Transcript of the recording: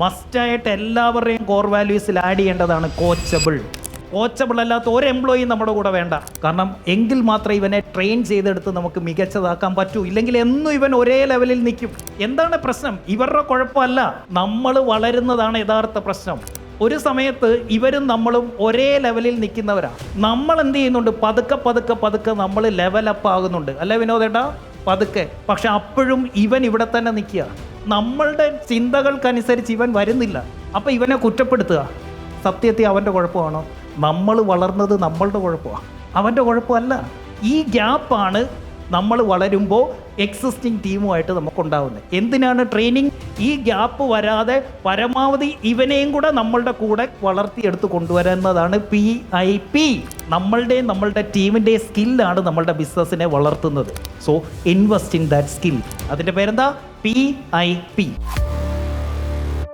മസ്റ്റായിട്ട് എല്ലാവരുടെയും കോർ വാല്യൂസിൽ ആഡ് ചെയ്യേണ്ടതാണ് കോച്ചബിൾ കോച്ചബിൾ അല്ലാത്ത ഒരു എംപ്ലോയി നമ്മുടെ കൂടെ വേണ്ട. കാരണം എങ്കിൽ മാത്രമേ ഇവനെ ട്രെയിൻ ചെയ്തെടുത്ത് നമുക്ക് മികച്ചതാക്കാൻ പറ്റൂ. ഇല്ലെങ്കിൽ എന്നും ഇവൻ ഒരേ ലെവലിൽ നിൽക്കും. എന്താണ് പ്രശ്നം? ഇവരുടെ കുഴപ്പമല്ല. നമ്മൾ വളരുന്നതാണ് യഥാർത്ഥ പ്രശ്നം. ഒരു സമയത്ത് ഇവരും നമ്മളും ഒരേ ലെവലിൽ നിൽക്കുന്നവരാണ് നമ്മൾ എന്ത് ചെയ്യുന്നുണ്ട്? പതുക്കെ പതുക്കെ പതുക്കെ നമ്മൾ ലെവലപ്പ് ആകുന്നുണ്ട്. അല്ലേ വിനോദേട്ടാ? പതുക്കെ. പക്ഷെ അപ്പോഴും ഇവൻ ഇവിടെ തന്നെ നിൽക്കുക. നമ്മളുടെ ചിന്തകൾക്കനുസരിച്ച് ഇവൻ വരുന്നില്ല. അപ്പം ഇവനെ കുറ്റപ്പെടുത്തുക. സത്യത്തെ അവന്റെ കുഴപ്പമാണോ? നമ്മൾ വളർന്നത് നമ്മളുടെ കുഴപ്പമാണ് അവന്റെ കുഴപ്പമല്ല. ഈ ഗ്യാപ്പാണ് നമ്മൾ വളരുമ്പോൾ എക്സിസ്റ്റിംഗ് ടീമുമായിട്ട് നമുക്കുണ്ടാവുന്നത്. എന്തിനാണ് ട്രെയിനിങ് ഈ ഗ്യാപ്പ് വരാതെ പരമാവധി ഇവനെയും കൂടെ നമ്മളുടെ കൂടെ വളർത്തിയെടുത്ത് കൊണ്ടുവരുന്നതാണ് പി ഐ പി നമ്മളുടെയും നമ്മളുടെ ടീമിന്റെയും സ്കില്ലാണ് നമ്മളുടെ ബിസിനസ്സിനെ വളർത്തുന്നത്. So invest in that skill അതിന്റെ പേരെന്താ? P I P